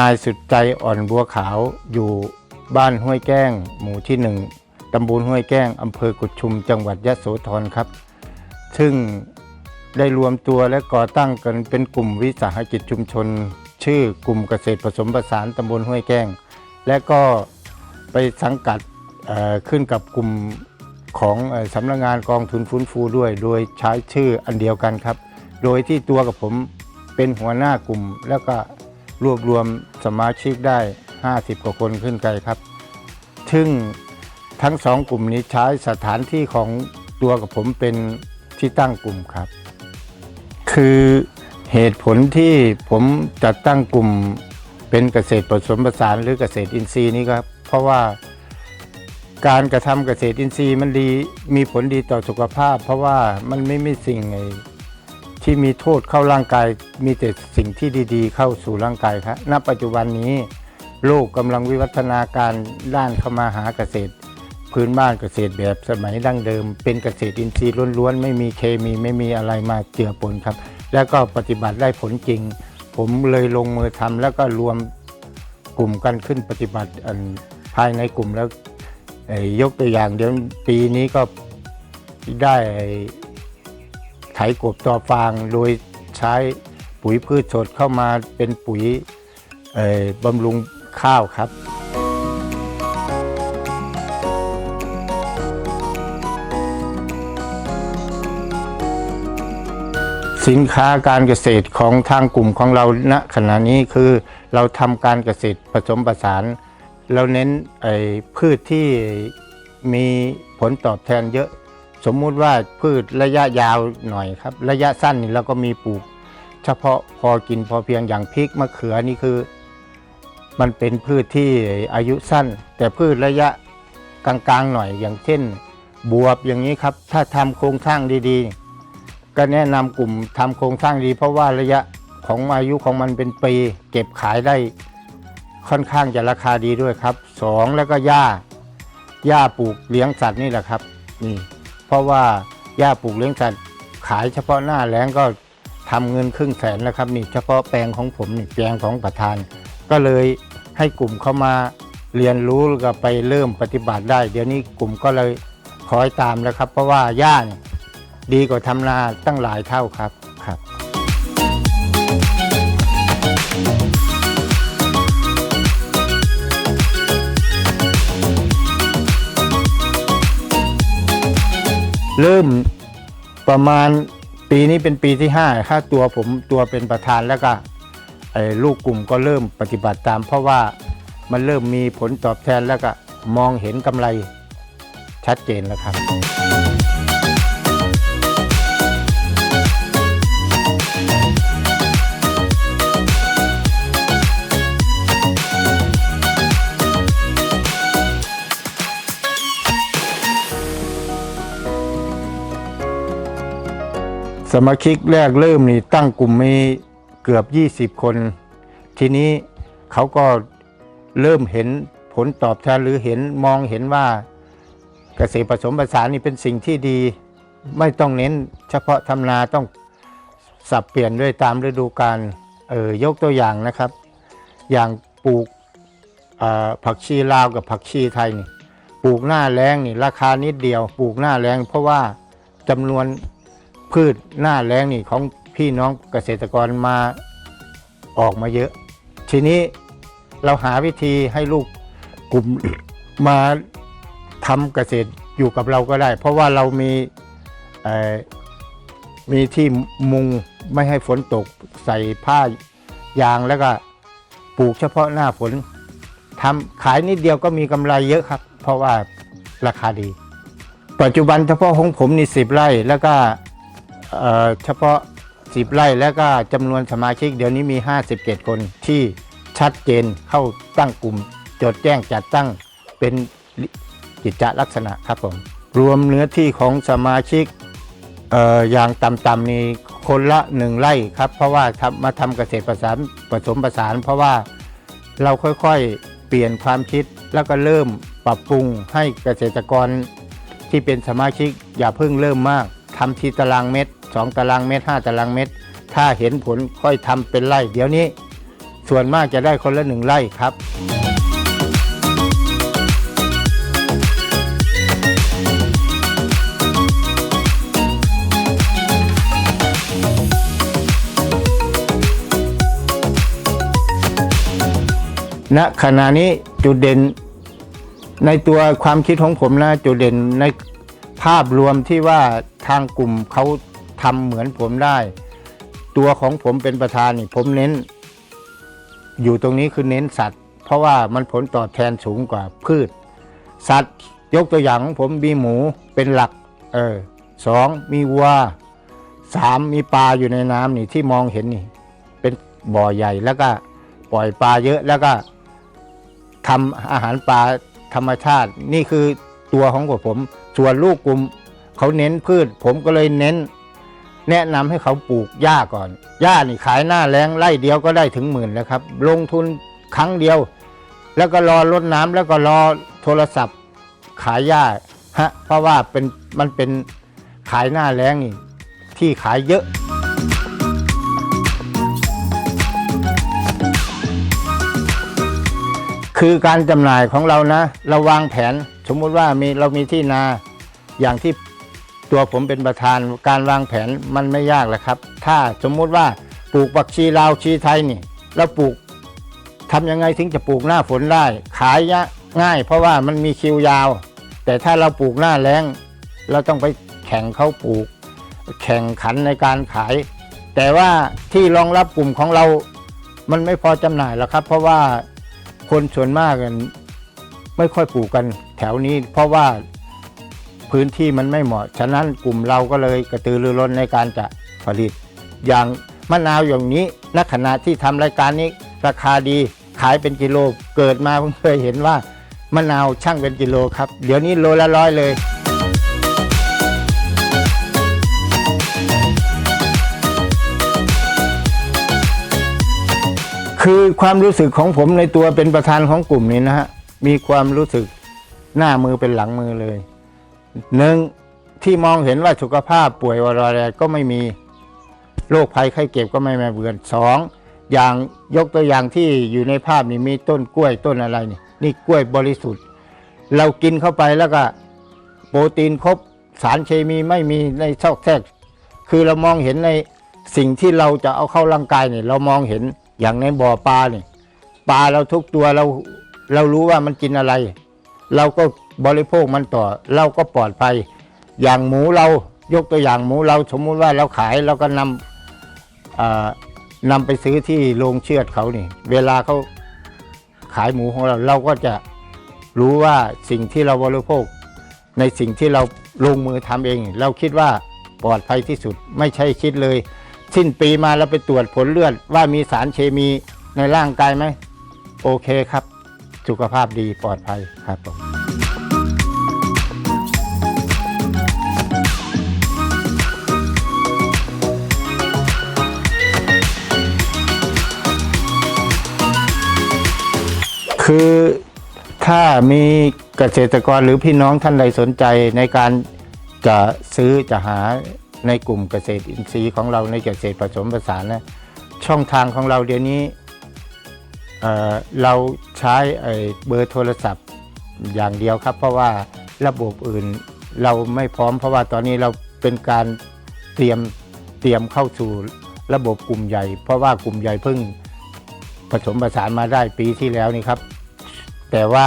นายสุดใจอ่อนบัวขาวอยู่บ้านห้วยแก้ง หมู่ที่หนึ่งตำบลห้วยแก้งอำเภอกุดชุมจังหวัดยะโสธรครับ ซึ่งได้รวมตัวและก่อตั้งกันเป็นกลุ่มวิสาหกิจชุมชน ชื่อกลุ่มเกษตรผสมผสานตำบลห้วยแก้ง และก็ไปสังกัดขึ้นกับกลุ่มของสำนักงานกองทุนฟื้นฟูด้วย โดยใช้ชื่ออันเดียวกันครับ โดยที่ตัวกับผมเป็นหัวหน้ากลุ่มแล้วก็ รวบรวมสมาชิกได้ 50 กว่าคนขึ้นไปครับ ซึ่งทั้งสองกลุ่มนี้ใช้สถานที่ของตัวกับผมเป็นที่ตั้งกลุ่มครับ คือเหตุผลที่ผมจัดตั้งกลุ่มเป็นเกษตรผสมผสานหรือเกษตรอินทรีย์นี่ครับ เพราะว่าการกระทำเกษตรอินทรีย์มันดีมีผลดีต่อสุขภาพ เพราะว่ามันไม่มีสิ่งไอ้ ที่มีโทษเข้าร่างกาย มีแต่สิ่งที่ดีๆ เข้าสู่ร่างกายครับณปัจจุบันนี้ โลกกำลังวิวัฒนาการด้านเข้ามาหาเกษตร พื้นบ้านเกษตรแบบสมัยดั้งเดิม เป็นเกษตรอินทรีย์ล้วนๆ ไม่มีเคมีไม่มีอะไรมาเจือปนครับ แล้วก็ปฏิบัติได้ผลจริง ผมเลยลงมือทำแล้วก็รวมกลุ่มกันขึ้นปฏิบัติภายในกลุ่มแล้วยกตัวอย่างเดี๋ยวปีนี้ก็ได้ ถกบต่อฟาง โดยใช้ปุ๋ยพืชสดเข้ามาเป็นปุ๋ยบำรุงข้าวครับ สินค้าการเกษตรของทางกลุ่มของเราณขณะนี้คือเราทำการเกษตรผสมผสาน เราเน้นพืชที่มีผลตอบแทนเยอะ สมมุติว่าพืชระยะยาวหน่อยครับ ระยะสั้นนี่เราก็มีปลูก เฉพาะพอกินพอเพียงอย่างพริกมะเขือนี่คือ มันเป็นพืชที่อายุสั้น แต่พืชระยะกลางๆหน่อยอย่างเช่น บวบอย่างนี้ครับ ถ้าทำโครงสร้างดีๆ ก็แนะนำกลุ่มทำโครงสร้างดี เพราะว่าระยะของอายุของมันเป็นปีเก็บขายได้ค่อนข้างจะราคาดีด้วยครับสองแล้วก็หญ้าหญ้าปลูกเลี้ยงสัตว์นี่แหละครับนี่ เพราะว่าหญ้าปลูกเลี้ยงสัตว์ขายเฉพาะหน้าแล้งก็ทำเงินครึ่งแสนแล้วครับนี่เฉพาะแปลงของผมนี่แปลงของประธาน ก็เลยให้กลุ่มเข้ามาเรียนรู้ก็ไปเริ่มปฏิบัติได้ เดี๋ยวนี้กลุ่มก็เลยคอยตามแล้วครับ เพราะว่าหญ้าเนี่ยดีกว่าทำนาตั้งหลายเท่าครับครับ เริ่มประมาณปีนี้เป็นปีที่5ค่าตัวผมตัวเป็นประธานแล้วก็ไอ้ลูกกลุ่มก็เริ่มปฏิบัติตาม เพราะว่ามันเริ่มมีผลตอบแทนแล้วก็มองเห็นกำไรชัดเจนแล้วครับ สมาชิกแรกเริ่มนี่ตั้งกลุ่มมีเกือบ 20 คน ทีนี้เขาก็เริ่มเห็นผลตอบแทนหรือเห็นมองเห็นว่าเกษตรผสมผสานนี่เป็นสิ่งที่ดี ไม่ต้องเน้นเฉพาะทำนาต้องสับเปลี่ยนด้วยตามฤดูกาลเออยกตัวอย่างนะครับ อย่างปลูกผักชีลาวกับผักชีไทยนี่ปลูกหน้าแรงนี่ราคานิดเดียว ปลูกหน้าแรงเพราะว่าจำนวน พืชหน้าแล้งนี่ของพี่น้องเกษตรกรมาออกมาเยอะ ทีนี้เราหาวิธีให้ลูกกลุ่มมาทำเกษตรอยู่กับเราก็ได้ เพราะว่าเรามีมีที่มุงไม่ให้ฝนตกใส่ผ้ายางแล้วก็ปลูกเฉพาะหน้าฝนทำขายนิดเดียวก็มีกำไรเยอะครับ เพราะว่าราคาดี ปัจจุบันเฉพาะของผมนี่สิบไร่แล้วก็ เอ่อเฉพาะ 10 ไร่แล้วก็จำนวนสมาชิกเดี๋ยวนี้มี 57 คนที่ชัดเจนเข้าตั้งกลุ่ม จดแจ้งจัดตั้งเป็นกิจจลักษณะครับผม รวมเนื้อที่ของสมาชิกเอ่ออย่างต่ำๆนี่คนละหนึ่งไร่ครับ เพราะว่าทำมาทำเกษตรผสานผสมผสาน เพราะว่าเราค่อยๆเปลี่ยนความคิดแล้วก็เริ่มปรับปรุงให้เกษตรกรที่เป็นสมาชิกอย่าเพิ่งเริ่มมากทำทีตารางเมตร 2 ตารางเมตร 5 ตารางเมตร ถ้าเห็นผลค่อยทำเป็นไร่ เดี๋ยวนี้ ส่วนมากจะได้คนละหนึ่งไร่ครับณขณะนี้จุดเด่นในตัวความคิดของผมนะจุดเด่นในภาพรวมที่ว่าทางกลุ่มเขา ทำเหมือนผมได้ ตัวของผมเป็นประธานนี่ผมเน้น อยู่ตรงนี้คือเน้นสัตว์ เพราะว่ามันผลตอบแทนสูงกว่าพืช สัตว์ยกตัวอย่างของผมมีหมูเป็นหลัก เออสองมีวัวสามมีปลาอยู่ในน้ำนี่ที่มองเห็นนี่ เป็นบ่อใหญ่แล้วก็ปล่อยปลาเยอะแล้วก็ทำอาหารปลาธรรมชาติ นี่คือตัวของผมส่วนลูกกลุ่มเขาเน้นพืช ผมก็เลยเน้น แนะนำให้เขาปลูกหญ้าก่อนหญ้านี่ขายหน้าแรงไร่เดียวก็ได้ถึงหมื่นแล้วครับ ลงทุนครั้งเดียว แล้วก็รอรดน้ำแล้วก็รอโทรศัพท์ ขายหญ้าฮะเพราะว่าเป็นมันเป็นขายหน้าแรงนี่ที่ขายเยอะคือการจำหน่ายของเรานะ เราวางแผน สมมุติว่ามีเรามีที่นาอย่างที่ ตัวผมเป็นประธานการวางแผนมันไม่ยากแหละครับ ถ้าสมมุติว่าปลูกปักชีลาวชีไทยนี่เราปลูกทำยังไงถึงจะปลูกหน้าฝนได้ ขายยะง่าย เพราะว่ามันมีคิวยาว แต่ถ้าเราปลูกหน้าแล้ง เราต้องไปแข่งเขาปลูก แข่งขันในการขาย แต่ว่าที่รองรับกลุ่มของเรา มันไม่พอจำหน่ายหรอกครับ เพราะว่าคนส่วนมากกันไม่ค่อยปลูกกันแถวนี้ เพราะว่า พื้นที่มันไม่เหมาะ ฉะนั้นกลุ่มเราก็เลยกระตือรือร้นในการจะผลิต อย่างมะนาวอย่างนี้ณขณะที่ทำรายการนี้ราคาดีขายเป็นกิโลเกิดมาเพิ่งเคยเห็นว่ามะนาวช่างเป็นกิโลครับ เดี๋ยวนี้โลละร้อยเลยคือความรู้สึกของผมในตัวเป็นประธานของกลุ่มนี้นะฮะ มีความรู้สึกหน้ามือเป็นหลังมือเลย หนึ่งที่มองเห็นว่าสุขภาพป่วยวรอะไรก็ไม่มีโรคภัยไข้เจ็บก็ไม่มาเบือนสองอย่างยกตัวอย่างที่อยู่ในภาพนี่มีต้นกล้วยต้นอะไรนี่นี่กล้วยบริสุทธิ์ เรากินเข้าไปแล้วก็โปรตีนครบสารเคมีไม่มีในซอกแทรกคือเรามองเห็นในสิ่งที่เราจะเอาเข้าร่างกายเนี่ยเรามองเห็นอย่างในบ่อปลาเนี่ยปลาเราทุกตัวเราเรารู้ว่ามันกินอะไร เราก็ บริโภคมันต่อเราก็ปลอดภัย อย่างหมูเรายกตัวอย่างหมูเราสมมุติว่าเราขายเราก็นำนำไปซื้อที่โรงเชือดเขานี่ เวลาเขาขายหมูของเราเราก็จะรู้ว่าสิ่งที่เราบริโภค ในสิ่งที่เราลงมือทำเอง เราคิดว่าปลอดภัยที่สุดไม่ใช่คิดเลย สิ้นปีมาเราไปตรวจผลเลือดว่ามีสารเคมีในร่างกายไหมโอเคครับ สุขภาพดีปลอดภัยครับผม คือถ้ามีเกษตรกรหรือพี่น้องท่านใดสนใจในการจะซื้อจะหาในกลุ่มเกษตรอินทรีย์ของเราในเกษตรผสมผสานนะช่องทางของเราเดี๋ยวนี้เเราใช้ไอ้เบอร์โทรศัพท์อย่างเดียวครับ เพราะว่าระบบอื่นเราไม่พร้อม เพราะว่าตอนนี้เราเป็นการเตรียมเตรียมเข้าสู่ระบบกลุ่มใหญ่ เพราะว่ากลุ่มใหญ่เพิ่งผสมผสานมาได้ปีที่แล้วนี่ครับ แต่ว่า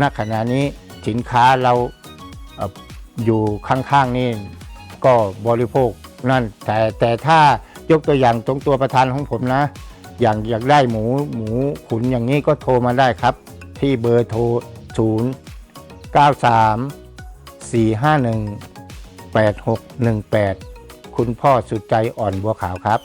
ณขณะนี้สินค้าเราเอ่ออยู่ข้างๆนี่ก็บริโภคนั่นแต่แต่ถ้ายกตัวอย่างตรงตัวประธานของผมนะ อย่างอยากได้หมูหมูขุนอย่างนี้ก็โทรมาได้ครับ ที่เบอร์โทร 0 9 3 4 5 1 8 6 1 8 คุณพ่อสุดใจอ่อนบัวขาวครับ